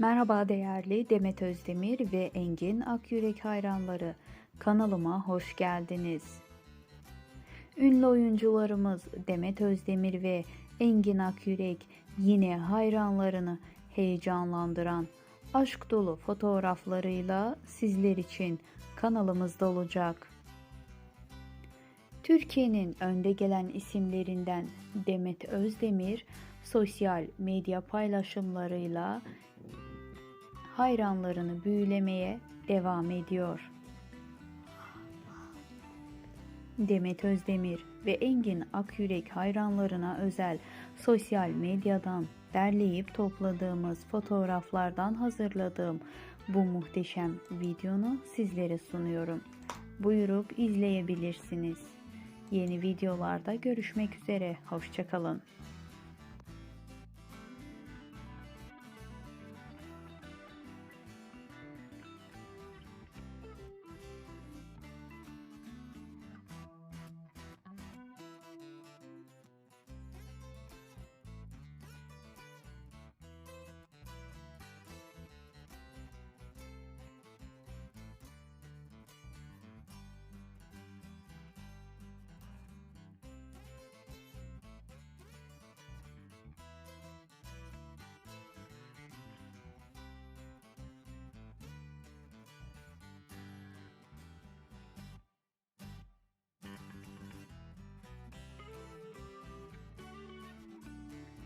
Merhaba değerli Demet Özdemir ve Engin Akyürek hayranları. Kanalıma hoş geldiniz. Ünlü oyuncularımız Demet Özdemir ve Engin Akyürek yine hayranlarını heyecanlandıran aşk dolu fotoğraflarıyla sizler için kanalımızda olacak. Türkiye'nin önde gelen isimlerinden Demet Özdemir sosyal medya paylaşımlarıyla hayranlarını büyülemeye devam ediyor. Demet Özdemir ve Engin Akyürek hayranlarına özel sosyal medyadan derleyip topladığımız fotoğraflardan hazırladığım bu muhteşem videonu sizlere sunuyorum. Buyurup izleyebilirsiniz. Yeni videolarda görüşmek üzere. Hoşçakalın.